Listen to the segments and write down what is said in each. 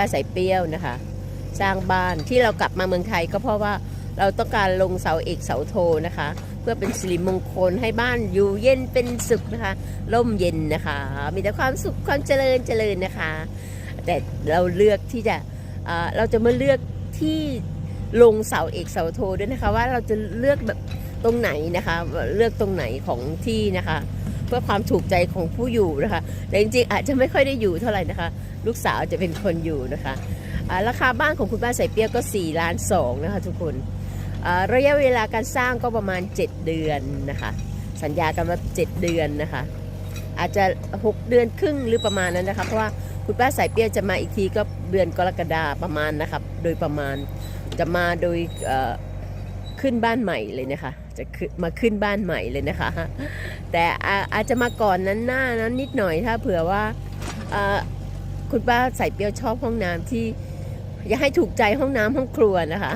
ป้าสายเปรี้ยวนะคะ สร้างบ้านที่เรากลับมาเมืองไทยก็เพราะว่าเราต้องการลงเสาเอกเสาโทนะคะ เพื่อเป็นสิริมงคลให้บ้านอยู่เย็นเป็นสุขนะคะร่มเย็นนะคะ มีแต่ความสุขความเจริญเจริญนะคะ แต่เราเลือกที่จะเราจะมาเลือกที่ลงเสาเอกเสาโทด้วยนะคะ ว่าเราจะเลือกแบบตรงไหนนะคะ เลือกตรงไหนของที่นะคะ เพื่อความถูกใจของผู้อยู่นะคะแต่จริงๆอาจจะไม่ค่อยได้อยู่เท่าไหร่นะคะ ลูกสาวจะเป็นคนอยู่นะคะราคาบ้านของคุณป้าใส่เปียกก็4ล้าน2นะคะทุกคนระยะเวลาการสร้างก็ประมาณ 7 เดือนนะคะ สัญญากันว่า7เดือนนะคะ อาจจะ 6 เดือนครึ่งหรือประมาณนั้นนะคะ เพราะว่าคุณป้าสายเปียจะมาอีกทีก็เดือนกรกฎาประมาณนะครับ โดยประมาณจะมาโดยเอ่อ ขึ้นบ้านใหม่เลยนะคะ จะมาขึ้นบ้านใหม่เลยนะคะ แต่อาอาจจะมาก่อนนั้นหน้านั้นนิดหน่อยถ้าเผื่อว่าคุณป้าใส่เปียวชอบห้องน้ำที่อยากให้ถูกใจห้องน้ำห้องครัวนะคะ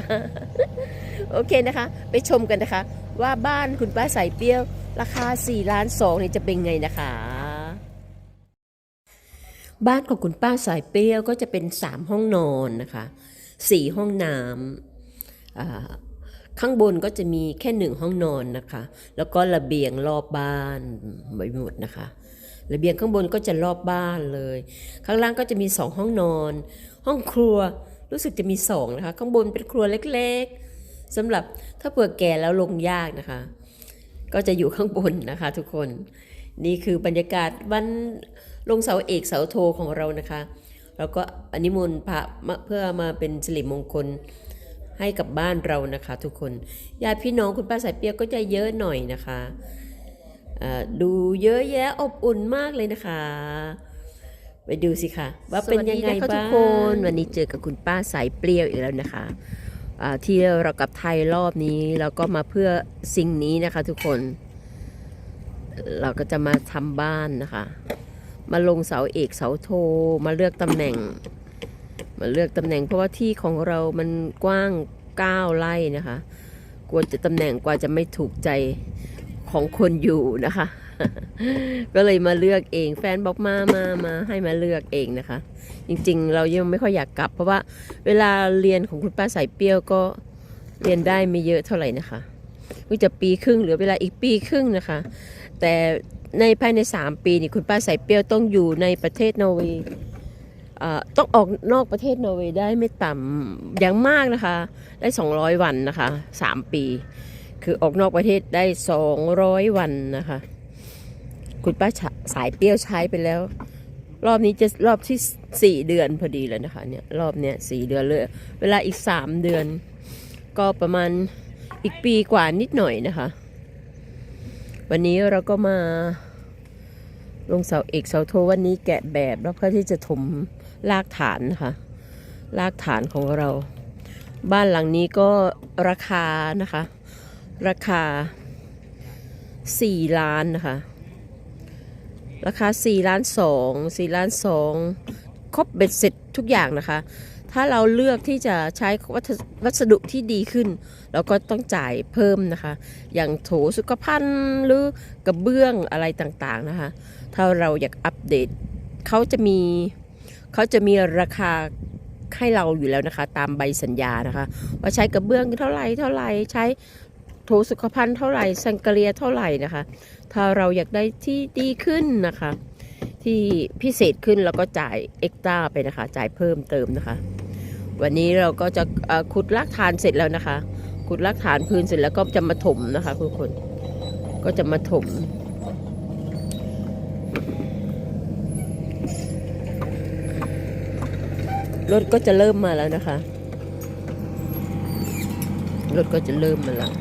โอเคนะคะ ไปชมกันนะคะ ว่าบ้านคุณป้าใส่เปียว ราคา4ล้าน2นี่จะเป็นไงนะคะ บ้านของคุณป้าสายเปรี้ยวก็จะเป็น 3 ห้องนอนนะคะ 4 ห้องน้ำอ่า ข้างบนก็จะมีแค่หนึ่งห้องนอนนะคะ แล้วก็ระเบียงรอบบ้านไว้หมดนะคะ ระเบียงข้างบนก็จะรอบบ้านเลย ข้างล่างก็จะมีสองห้องนอน ห้องครัวรู้สึกจะมีสองนะคะ ข้างบนเป็นครัวเล็กๆสำหรับถ้าเผื่อแก่แล้วลงยากนะคะ ก็จะอยู่ข้างบนนะคะทุกคน นี่คือบรรยากาศวันลงเสาเอกเสาโทของเรานะคะเราก็อนิมนต์พระเพื่อมาเป็นสิริมงคล ให้กับบ้านเรานะคะ ทุกคนญาติพี่น้องคุณป้าสายเปียกก็จะเยอะหน่อยนะคะดูเยอะแยะอบอุ่นมากเลยนะคะ ไปดูสิคะว่าเป็นยังไงสวัสดีนะคะทุกคนวันนี้เจอกับคุณป้าสายเปรี้ยวอีกแล้วนะคะที่เรากลับไทยรอบนี้เราก็มาเพื่อสิ่งนี้นะคะ ทุกคน เราก็จะมาทำบ้านนะคะ มาลงเสาเอกเสาโทมาเลือกตำแหน่ง มาเลือกตำแหน่งเพราะว่าที่ของเรามันกว้าง 9 ไร่นะคะ กลัวจะตำแหน่งกว่าจะไม่ถูกใจของคนอยู่นะคะ ก็เลยมาเลือกเองแฟนบอกมามามาให้มาเลือกเองนะคะ จริงๆ เรายังไม่ค่อยอยากกลับ เพราะว่าเวลาเรียนของคุณป้าสายเปรี้ยวก็เรียนได้ไม่เยอะเท่าไหร่นะคะวิจะปีครึ่งเหลือเวลาอีกปีครึ่งนะคะ แต่ในภายใน 3 ปีนี่คุณป้าสายเปรี้ยวต้องอยู่ในประเทศนอร์เวย์ ต้องออกนอกประเทศนอร์เวย์ได้ไม่ต่ำอย่างมากนะคะ ได้ 200 วันนะคะ 3 ปี คือออกนอกประเทศได้ 200 วันนะคะ คุณป้าสายเปรี้ยวใช้ไปแล้ว รอบนี้จะรอบที่ 4 เดือนพอดีเลยนะคะเนี่ยรอบเนี้ยสเดือนเลยเวลาอีก 3 เดือน ก็ประมาณอีกปีกว่านิดหน่อยนะคะ วันนี้เราก็มาลงเสาเอกเสาโทวันนี้แกะแบบแล้วเพื่อที่จะถม ลากฐานนะคะลากฐานของเรา บ้านหลังนี้ก็ราคานะคะ ราคา 4 ล้านนะคะ ราคา 4 ล้าน 2 4 ล้าน 2 ครบเบ็ดเสร็จทุกอย่างนะคะ ถ้าเราเลือกที่จะใช้วัสวัสดุที่ดีขึ้น เราก็ต้องจ่ายเพิ่มนะคะ อย่างโถสุขภัณฑ์หรือกระเบื้องอะไรต่างๆนะคะ ถ้าเราอยากอัปเดตเขาจะมี เขาจะมีราคาให้เราอยู่แล้วนะคะ ตามใบสัญญานะคะ ว่าใช้กระเบื้องเท่าไหร่เท่าไหร่ใช้โถสุขภัณฑ์เท่าไหร่สังกเรียเท่าไหร่นะคะ ถ้าเราอยากได้ที่ดีขึ้นนะคะ ที่พิเศษขึ้นเราก็จ่ายเอ็กต้าไปนะคะ จ่ายเพิ่มเติมนะคะ วันนี้เราก็จะขุดรากฐานเสร็จแล้วนะคะขุดรากฐานพื้นเสร็จแล้วก็จะมาถมนะคะทุกคน ก็จะมาถม รถก็จะเริ่มมาแล้วนะคะ รถก็จะเริ่มมาแล้ว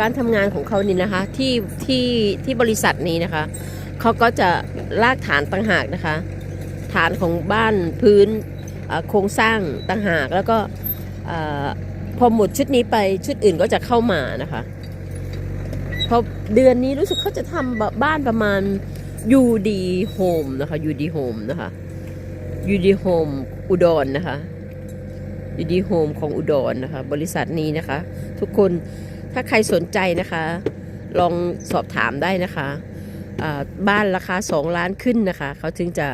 การทำงานของเขานี่นะคะที่ที่ที่บริษัทนี้นะคะ เขาก็จะลากฐานต่างหากนะคะ ฐานของบ้านพื้นโครงสร้างต่างหากแล้วก็พอหมดชุดนี้ไปชุดอื่นก็จะเข้ามานะคะพอเดือนนี้รู้สึกเขาจะทำบ้านประมาณยูดีโฮมนะคะยูดีโฮมนะคะยูดีโฮมอุดรนะคะยูดีโฮมของอุดรนะคะ บริษัทนี้นะคะ ทุกคนถ้าใครสนใจนะคะ ลองสอบถามได้นะคะ บ้านราคา2ล้านขึ้นนะคะ เขาถึงจะ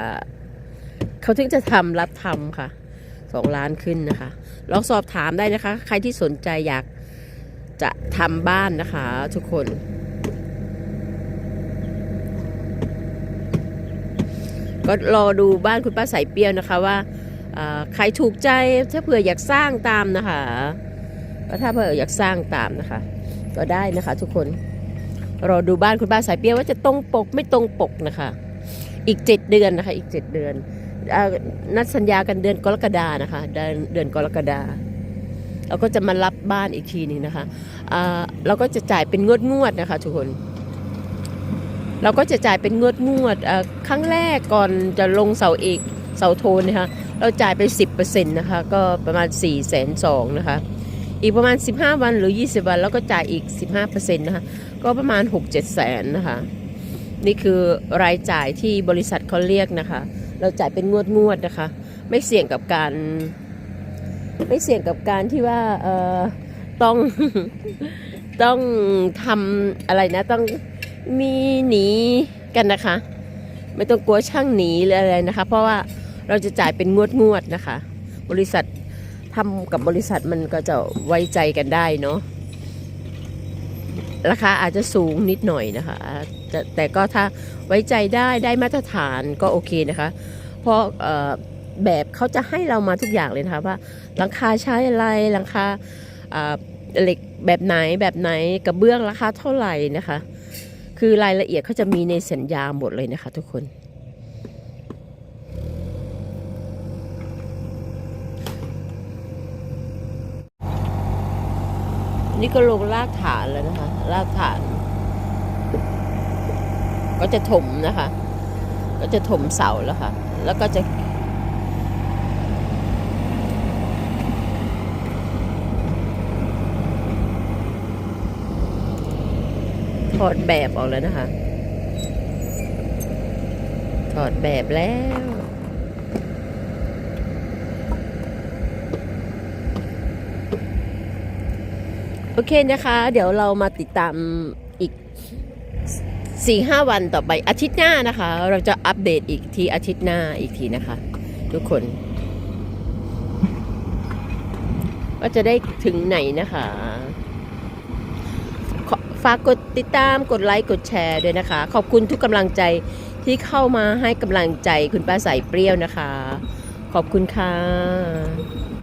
เขาถึงจะทำรับทำค่ะ2ล้านขึ้นนะคะ ลองสอบถามได้นะคะ ใครที่สนใจอยากจะทำบ้านนะคะ ทุกคน ก็รอดูบ้านคุณป้าสายเปรี้ยวนะคะว่าใครถูกใจถ้าเผื่ออยากสร้างตามนะคะถ้าเผื่ออยากสร้างตามนะคะ ก็ได้นะคะทุกคน รอดูบ้านคุณป้าสายเปี้ยวว่าจะตรงปกไม่ตรงปกนะคะ อีกเจ็ดเดือนนะคะ อีกเจ็ดเดือนอนัดสัญญากันเดือนกรกฎานะคะ เดือนเดือนกรกฎาเราก็จะมารับบ้านอีกทีนึงนะคะเราก็จะจ่ายเป็นงวดงวดนะคะทุกคน เราก็จะจ่ายเป็นงวดงวดครั้งแรกก่อนจะลงเสาเอกเสาโทนนะคะเราจ่ายไป 10%นะคะ ก็ประมาณ4ี่แสนสองนะคะ อีกประมาณ 15 วันหรือ 20 วัน แล้วก็จ่ายอีก 15%นะคะ ก็ประมาณ 6-7 แสนนะคะ นี่คือรายจ่ายที่บริษัทเขาเรียกนะคะ เราจ่ายเป็นงวดงวดๆนะคะ ไม่เสี่ยงกับการ ไม่เสี่ยงกับการที่ว่าเอ่อต้องต้องทำอะไรนะต้องมีหนีกันนะคะ ไม่ต้องกลัวช่างหนีหรืออะไรนะคะ เพราะว่าเราจะจ่ายเป็นงวดงวดๆนะคะ บริษัท ทำกับบริษัทมันก็จะไว้ใจกันได้เนาะราคาอาจจะสูงนิดหน่อยนะคะแต่ก็ถ้าไว้ใจได้ได้มาตรฐานก็โอเคนะคะ เพราะแบบเขาจะให้เรามาทุกอย่างเลยนะคะว่าหลังคาใช้อะไรหลังคาเหล็กแบบไหนแบบไหนกระเบื้องราคาเท่าไหร่นะคะ คือรายละเอียดเขาจะมีในสัญญาหมดเลยนะคะทุกคน นี่ก็ลงรากฐานแล้วนะคะ รากฐาน ก็จะถมนะคะ ก็จะถมเสาแล้วค่ะ แล้วก็จะถอดแบบออกแล้วนะคะ ถอดแบบแล้ว โอเคนะคะ เดี๋ยวเรามาติดตามอีกสี่ห้าวันต่อไปอาทิตย์หน้านะคะ เราจะอัปเดตอีกทีอาทิตย์หน้าอีกทีนะคะ ทุกคนว่าจะได้ถึงไหนนะคะฝากกดติดตามกดไลค์กดแชร์ด้วยนะคะ ขอบคุณทุกกำลังใจที่เข้ามาให้กำลังใจคุณป้าใสเปรี้ยวนะคะ ขอบคุณค่ะ